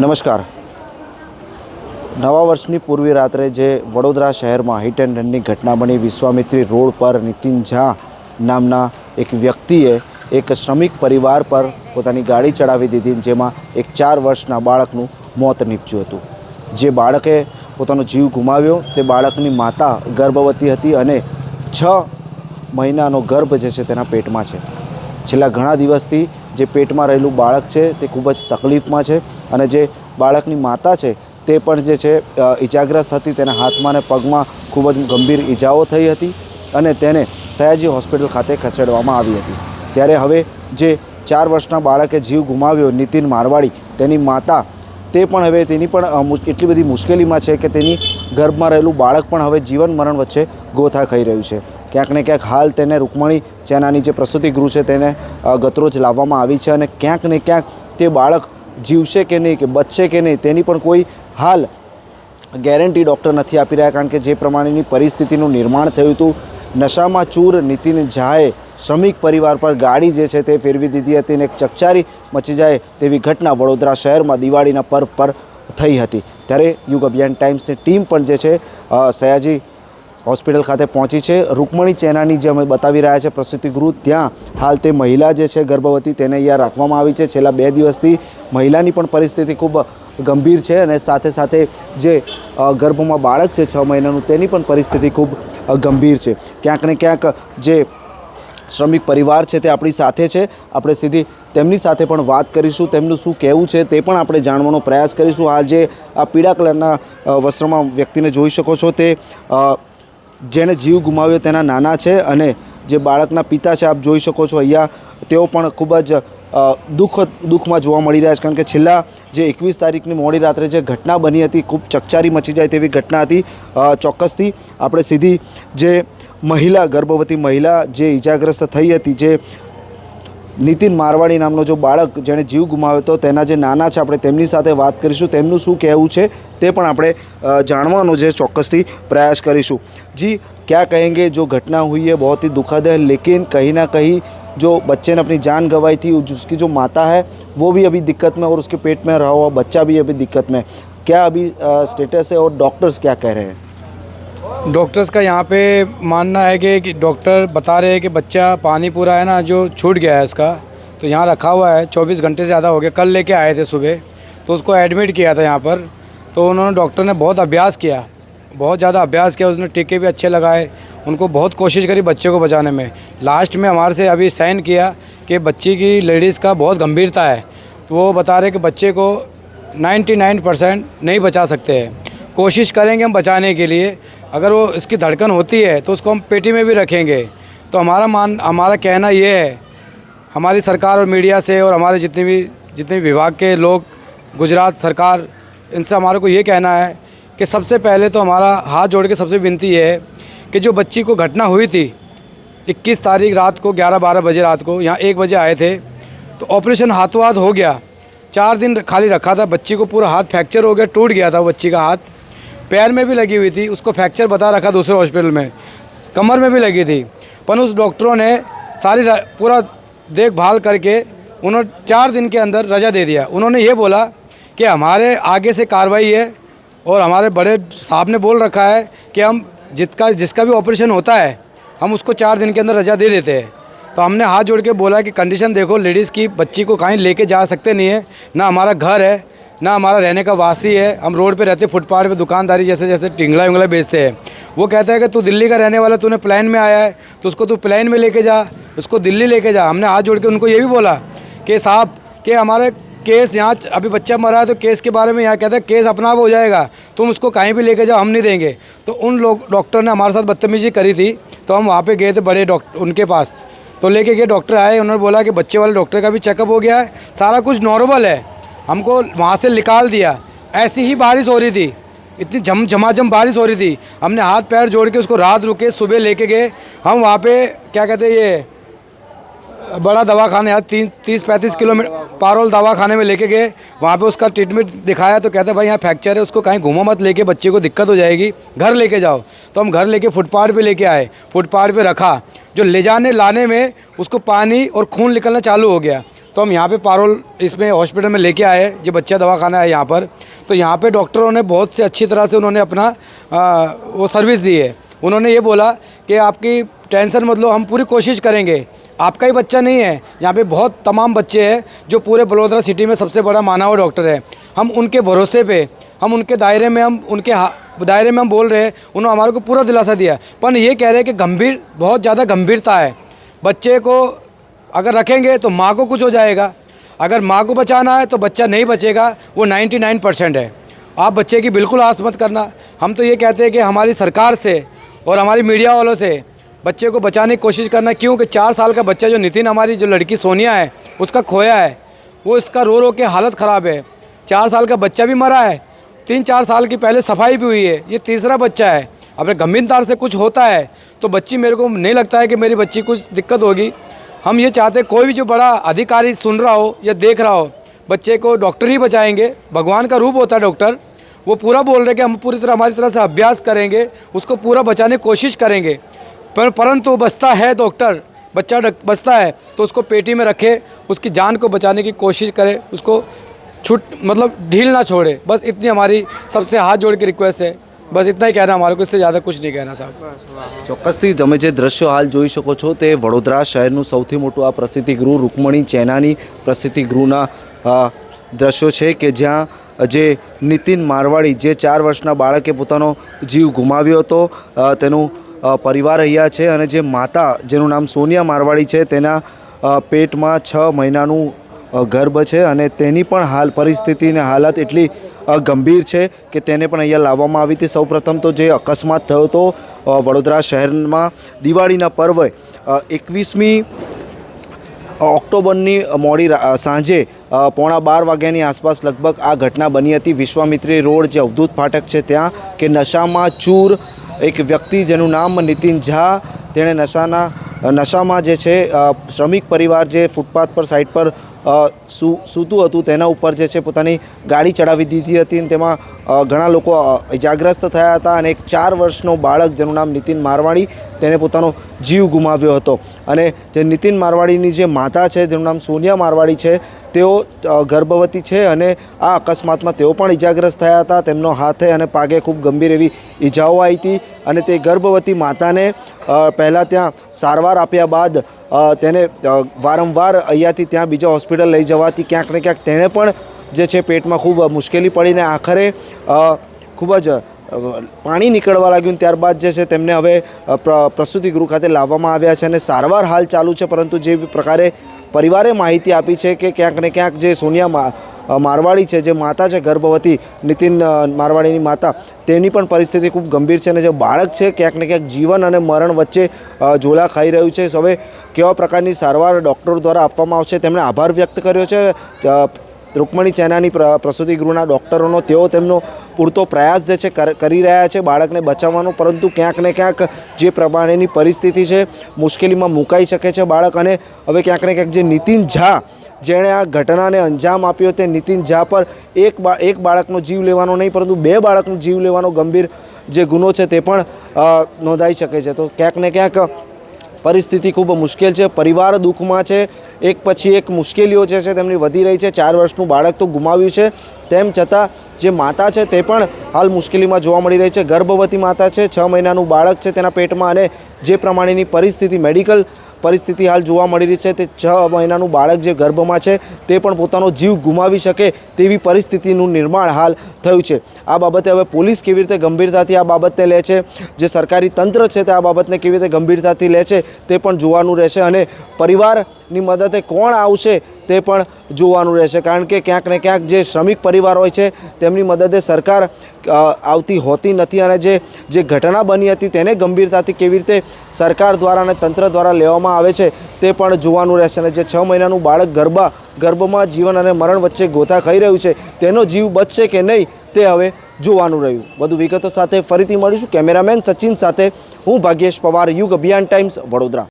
નમસ્કાર. નવા વર્ષની પૂર્વી રાત્રે જે વડોદરા શહેરમાં હિટ એન્ડ રનની ઘટના બની, વિશ્વામિત્રી રોડ પર નીતિન ઝા નામના એક વ્યક્તિએ એક શ્રમિક પરિવાર પર પોતાની ગાડી ચડાવી દીધી, જેમાં એક ચાર વર્ષના બાળકનું મોત નીપજ્યું હતું. જે બાળકે પોતાનો જીવ ગુમાવ્યો, તે બાળકની માતા ગર્ભવતી હતી અને છ મહિનાનો ગર્ભ જે છે તેના પેટમાં છે. છેલ્લા ઘણા દિવસથી જે પેટમાં રહેલું બાળક છે, તે ખૂબ જ તકલીફમાં છે અને જે બાળકની માતા છે, તે પણ જે છે ઇજાગ્રસ્ત હતી. તેના હાથમાં અને પગમાં ખૂબ જ ગંભીર ઈજાઓ થઈ હતી અને તેને સયાજી હોસ્પિટલ ખાતે ખસેડવામાં આવી હતી. ત્યારે હવે જે ચાર વર્ષના બાળકે જીવ ગુમાવ્યો, નીતિન મારવાડી, તેની માતા, તે પણ હવે તેની પણ એટલી બધી મુશ્કેલીમાં છે કે તેની ગર્ભમાં રહેલું બાળક પણ હવે જીવન મરણ વચ્ચે ગોથા ખાઈ રહ્યું છે. ક્યાંક ને ક્યાંક હાલ તેને રૂકમણી ચેનાની જે પ્રસૂતિ ગૃહ છે તેને ગતરોજ લાવવામાં આવી છે અને ક્યાંક ને ક્યાંક તે બાળક જીવશે કે નહીં, કે બચશે કે નહીં, તેની પણ કોઈ હાલ ગેરંટી ડૉક્ટર નથી આપી રહ્યા, કારણ કે જે પ્રમાણેની પરિસ્થિતિનું નિર્માણ થયું હતું, નશામાં ચૂર નીતિન ઝાએ શ્રમિક પરિવાર પર ગાડી જે છે તે ફેરવી દીધી હતી અને એક ચકચારી મચી જાય તેવી ઘટના વડોદરા શહેરમાં દિવાળીના પર્વ પર થઈ હતી. ત્યારે યુગ અભિયાન ટાઈમ્સની ટીમ પણ જે છે સયાજી હોસ્પિટલ ખાતે પહોંચી છે. રૂકમણી ચેનાની જે અમે બતાવી રહ્યા છે પ્રસૂતિગૃહ ત્યાં હાલ તે મહિલા જે છે, ગર્ભવતી, તેને અહીંયા રાખવામાં આવી છે. છેલ્લા બે દિવસથી મહિલાની પણ પરિસ્થિતિ ખૂબ ગંભીર છે અને સાથે સાથે જે ગર્ભમાં બાળક છે છ મહિનાનું, તેની પણ પરિસ્થિતિ ખૂબ ગંભીર છે. ક્યાંક ને ક્યાંક જે શ્રમિક પરિવાર છે તે આપણી સાથે છે. આપણે સીધી તેમની સાથે પણ વાત કરીશું, તેમનું શું કહેવું છે તે પણ આપણે જાણવાનો પ્રયાસ કરીશું. આ જે, આ પીળા કલરના વસ્ત્રમાં વ્યક્તિને જોઈ શકો છો તે જેણે જીવ ગુમાવ્યો તેના નાના છે અને જે બાળકના પિતા છે, આપ જોઈ શકો છો અહીંયા, તેઓ પણ ખૂબ જ દુઃખ, દુઃખમાં જોવા મળી રહ્યા છે. કારણ કે છેલ્લા જે એકવીસ તારીખની મોડી રાત્રે જે ઘટના બની હતી, ખૂબ ચકચારી મચી જાય તેવી ઘટના હતી. ચોક્કસથી આપણે સીધી જે મહિલા, ગર્ભવતી મહિલા જે ઈજાગ્રસ્ત થઈ હતી, જે નીતિન મારવાડી નામનો જો બાળક જેણે જીવ ગુમાવ્યો હતો તેના જે નાના છે આપણે તેમની સાથે વાત કરીશું તેમનું શું કહેવું છે તે પણ આપણે અ, જાણવાનો જે ચોક્કસથી પ્રયાસ કરીશું जी क्या कहेंगे जो घटना हुई है बहुत ही दुखद है लेकिन कहीं ना कहीं जो बच्चे ने अपनी जान गंवाई थी उसकी जो माता है वो भी अभी दिक्कत में और उसके पेट में रहा हुआ बच्चा भी अभी दिक्कत में है। क्या अभी स्टेटस है और डॉक्टर्स क्या कह रहे हैं डॉक्टर्स का यहाँ पे मानना है कि, डॉक्टर बता रहे हैं कि बच्चा पानी पूरा है ना जो छूट गया है इसका तो यहाँ रखा हुआ है 24 घंटे से ज़्यादा हो गया कल लेके आए थे सुबह तो उसको एडमिट किया था यहाँ पर तो उन्होंने डॉक्टर ने बहुत अभ्यास किया बहुत ज़्यादा अभ्यास किया उसने टीके भी अच्छे लगाए उनको बहुत कोशिश करी बच्चे को बचाने में। लास्ट में हमारे से अभी साइन किया कि बच्ची की लेडीज़ का बहुत गंभीरता है तो वो बता रहे कि बच्चे को 99 परसेंट नहीं बचा सकते हैं। कोशिश करेंगे हम बचाने के लिए। अगर वो इसकी धड़कन होती है तो उसको हम पेटी में भी रखेंगे। तो हमारा मान, हमारा कहना ये है, हमारी सरकार और मीडिया से और हमारे जितने भी जितने भी विभाग के लोग, गुजरात सरकार, इनसे हमारे को ये कहना है कि सबसे पहले तो हमारा हाथ जोड़ के सबसे विनती ये है कि जो बच्ची को घटना हुई थी 21 तारीख रात को 11-12 बजे रात को, यहाँ एक बजे आए थे तो ऑपरेशन हाथों हाथ हो गया। चार दिन खाली रखा था, बच्ची को पूरा हाथ फ्रैक्चर हो गया, टूट गया था बच्ची का हाथ। पैर में भी लगी हुई थी, उसको फ्रैक्चर बता रखा दूसरे हॉस्पिटल में। कमर में भी लगी थी। पर उस डॉक्टरों ने सारी पूरा देखभाल करके उन्होंने चार दिन के अंदर रजा दे दिया। उन्होंने ये बोला कि हमारे आगे से कार्रवाई है और हमारे बड़े साहब ने बोल रखा है कि हम जिसका जिसका भी ऑपरेशन होता है, हम उसको चार दिन के अंदर रजा दे देते हैं। तो हमने हाथ जोड़ के बोला कि कंडीशन देखो, लेडीज़ की, बच्ची को कहीं लेके जा सकते नहीं है, ना हमारा घर है ना हमारा रहने का वासी है, हम रोड पे रहते फुटपाथ पे दुकानदारी जैसे जैसे टिंगला विंगला बेचते हैं। वो कहता है कि तू दिल्ली का रहने वाला, तूने प्लान में आया है तो उसको तू प्लान में लेके जा, उसको दिल्ली लेके जा। हमने हाथ जोड़ के उनको ये भी बोला कि साहब, कि हमारे केस यहाँ, अभी बच्चा मरा है तो केस के बारे में यहाँ कहता है, केस अपना आप हो जाएगा, तुम उसको कहीं भी लेके जाओ, हम नहीं देंगे। तो उन लोग, डॉक्टर ने हमारे साथ बदतमीजी करी थी तो हम वहाँ पर गए थे बड़े डॉक्टर उनके पास। तो लेके गए, डॉक्टर आए, उन्होंने बोला कि बच्चे वाले डॉक्टर का भी चेकअप हो गया है, सारा कुछ नॉर्मल है। हमको वहाँ से निकाल दिया। ऐसी ही बारिश हो रही थी। इतनी झम झमाझम बारिश हो रही थी। हमने हाथ पैर जोड़ के उसको रात रुके, सुबह लेके गए। हम वहाँ पे, क्या कहते हैं ये, बड़ा दवाखाने यार तीन, तीस पैंतीस किलोमीटर, पारोल दवा खाने में लेके गए। वहाँ पे उसका ट्रीटमेंट दिखाया तो कहते भाई यहाँ फ्रैक्चर है, उसको कहीं घूमो मत, लेके बच्चे को दिक्कत हो जाएगी। घर लेके जाओ। तो हम घर लेके फुटपाथ पे लेके आए। फुटपाथ पे रखा। जो ले जाने लाने में उसको पानी और खून निकलना चालू हो गया। तो हम यहाँ पे पारोल इसमें हॉस्पिटल में लेके आए जो बच्चा दवाखाना है यहाँ पर। तो यहाँ पे डॉक्टरों ने बहुत से अच्छी तरह से उन्होंने अपना आ, वो सर्विस दी है। उन्होंने ये बोला कि आपकी टेंशन मत लो हम पूरी कोशिश करेंगे। आपका ही बच्चा नहीं है यहाँ पे बहुत तमाम बच्चे हैं जो पूरे बलोदरा सिटी में सबसे बड़ा माना हुआ डॉक्टर है। हम उनके भरोसे पे हम उनके दायरे में हम उनके दायरे में हम बोल रहे हैं उन्होंने हमारे को पूरा दिलासा दिया। पर ये कह रहे हैं कि गंभीर बहुत ज़्यादा गंभीरता है। बच्चे को अगर रखेंगे तो माँ को कुछ हो जाएगा। अगर माँ को बचाना है तो बच्चा नहीं बचेगा, वो 99 परसेंट है। आप बच्चे की बिल्कुल आस मत करना। हम तो ये कहते हैं कि हमारी सरकार से और हमारी मीडिया वालों से बच्चे को बचाने की कोशिश करना, क्योंकि चार साल का बच्चा जो नितिन, हमारी जो लड़की सोनिया है, उसका खोया है, वो इसका रो रो के हालत ख़राब है। चार साल का बच्चा भी मरा है, तीन चार साल की पहले सफ़ाई भी हुई है, ये तीसरा बच्चा है। अगर गंभीरता से कुछ होता है तो बच्ची मेरे को नहीं लगता है कि मेरी बच्ची कुछ दिक्कत होगी। हम ये चाहते कोई भी जो बड़ा अधिकारी सुन रहा हो या देख रहा हो, बच्चे को डॉक्टर ही बचाएँगे, भगवान का रूप होता है डॉक्टर। वो पूरा बोल रहे कि हम पूरी तरह, हमारी तरह से अभ्यास करेंगे, उसको पूरा बचाने की कोशिश करेंगे। पर, परंतु बचता है डॉक्टर, बच्चा बचता है तो उसको पेटी में रखे, उसकी जान को बचाने की कोशिश करे, उसको छुट मतलब ढील ना छोड़े। बस इतनी हमारी सबसे हाथ जोड़ के रिक्वेस्ट है। બસ ઇતના કહેના, મારું કોઈ જ્યાદા કુછ નહીં કહેના સાહેબ. ચોક્કસથી તમે જે દ્રશ્યો હાલ જોઈ શકો છો તે વડોદરા શહેરનું સૌથી મોટું આ પ્રસિદ્ધિ ગૃહ રૂકમણી ચેનાની પ્રસિદ્ધિ ગૃહના દ્રશ્યો છે કે જ્યાં જે નીતિન મારવાડી જે ચાર વર્ષના બાળકે પોતાનો જીવ ગુમાવ્યો હતો તેનું પરિવાર અહીંયા છે અને જે માતા, જેનું નામ સોનિયા મારવાડી છે, તેના પેટમાં છ મહિનાનું ગર્ભ છે અને તેની પણ હાલ પરિસ્થિતિ અને હાલત એટલી ગંભીર છે કે તેને પણ અહીંયા લાવવામાં આવી હતી. સૌપ્રથમ તો જે અકસ્માત થયો હતો વડોદરા શહેરમાં દિવાળીના પર્વે એકવીસમી ઓક્ટોબરની મોડી સાંજે પોણા બાર વાગ્યાની આસપાસ લગભગ આ ઘટના બની હતી. વિશ્વામિત્રી રોડ જે અવધૂત ફાટક છે ત્યાં, કે નશામાં ચૂર એક વ્યક્તિ જેનું નામ નીતિન ઝા, તેણે નશાના નશામાં જે છે શ્રમિક પરિવાર જે ફૂટપાથ પર સાઈડ પર સૂ, સૂતું હતું. તેના ઉપર જે છે પોતાની ગાડી ચડાવી દીધી હતી અને તેમાં ઘણા લોકો ઇજાગ્રસ્ત થયા હતા અને એક ચાર વર્ષનો બાળક જેનું નામ નીતિન મારવાડી તેને પોતાનો જીવ ગુમાવ્યો હતો. અને જે નીતિન મારવાડીની જે માતા છે, જેનું નામ સોનિયા મારવાડી છે, તેઓ ગર્ભવતી છે અને આ અકસ્માતમાં તેઓ પણ ઇજાગ્રસ્ત થયા હતા. તેમનો હાથે અને પાગે ખૂબ ગંભીર એવી ઈજાઓ આવી હતી અને તે ગર્ભવતી માતાને પહેલાં ત્યાં સારવાર આપ્યા બાદ તેને વારંવાર અહીંયાથી ત્યાં બીજા હોસ્પિટલ લઈ જવાથી ક્યાંક ને ક્યાંક તેણે પણ જે છે, પેટમાં ખૂબ મુશ્કેલી પડીને આખરે ખૂબ જ પાણી નીકળવા લાગ્યું ત્યારબાદ જે છે તેમને હવે પ્રસૂતિ ગૃહ ખાતે લાવવામાં આવ્યા છે અને સારવાર હાલ ચાલુ છે, પરંતુ જે પ્રકારે પરિવારે માહિતી આપી છે કે ક્યાંક ને ક્યાંક જે સોનિયા મારવાડી છે, જે માતા છે, ગર્ભવતી નીતિન મારવાડીની માતા, તેની પણ પરિસ્થિતિ ખૂબ ગંભીર છે અને જે બાળક છે ક્યાંક ને ક્યાંક જીવન અને મરણ વચ્ચે ઝોલા ખાઈ રહ્યું છે. હવે કેવા પ્રકારની સારવાર ડૉક્ટરો દ્વારા આપવામાં આવશે, તેમણે આભાર વ્યક્ત કર્યો છે. રૂકમણી ચેનાની પ્ર, પ્રસૂતિ ગૃહના ડૉક્ટરોનો, તેઓ તેમનો પૂરતો પ્રયાસ જે છે કરી રહ્યા છે બાળકને બચાવવાનો, પરંતુ ક્યાંક ને ક્યાંક જે પ્રમાણેની પરિસ્થિતિ છે મુશ્કેલીમાં મુકાઈ શકે છે બાળક અને હવે ક્યાંક ને ક્યાંક જે નીતિન ઝા, જેણે આ ઘટનાને અંજામ આપ્યો તે નીતિન ઝા પર એક બા, એક બાળકનો જીવ લેવાનો નહીં, પરંતુ બે બાળકનો જીવ લેવાનો ગંભીર જે ગુનો છે તે પણ નોંધાઈ શકે છે. તો ક્યાંક ને ક્યાંક પરિસ્થિતિ ખૂબ મુશ્કેલ છે, પરિવાર દુઃખમાં છે, એક પછી એક મુશ્કેલીઓ જે છે તેમની વધી રહી છે, ચાર વર્ષનું બાળક તો ગુમાવ્યું છે, તેમ છતાં જે માતા છે તે પણ હાલ મુશ્કેલીમાં જોવા મળી રહી છે, ગર્ભવતી માતા છે, છ મહિનાનું બાળક છે તેના પેટમાં અને જે પ્રમાણેની પરિસ્થિતિ મેડિકલ પરિસ્થિતિ હાલ જોવા મળી રહી છે તે છ મહિનાનું બાળક જે ગર્ભમાં છે તે પણ પોતાનો જીવ ગુમાવી શકે તેવી પરિસ્થિતિનું નિર્માણ હાલ થયું છે. આ બાબતે હવે પોલીસ કેવી રીતે ગંભીરતાથી આ બાબતને લે છે, જે સરકારી તંત્ર છે તે આ બાબતને કેવી રીતે ગંભીરતાથી લે છે તે પણ જોવાનું રહેશે અને પરિવારની મદદે કોણ આવશે તે પણ જોવાનું રહેશે. કારણ કે ક્યાંક ને ક્યાંક જે શ્રમિક પરિવાર હોય છે, તેમની મદદે સરકાર આવતી હોતી નથી અને જે જે ઘટના બની હતી તેને ગંભીરતાથી કેવી રીતે સરકાર દ્વારા અને તંત્ર દ્વારા લેવામાં આવે છે, તે પણ જોવાનું રહેશે. અને જે છ મહિનાનું બાળક ગરબા, ગર્ભમાં જીવન અને મરણ વચ્ચે ગોતા ખાઈ રહ્યું છે, તેનો જીવ બચશે કે નહીં, તે હવે જોવાનું રહ્યું. વધુ વિગતો સાથે ફરીથી મળીશું. કેમેરામેન સચિન સાથે હું ભાગ્યેશ પવાર, યુગ અભિયાન ટાઈમ્સ, વડોદરા.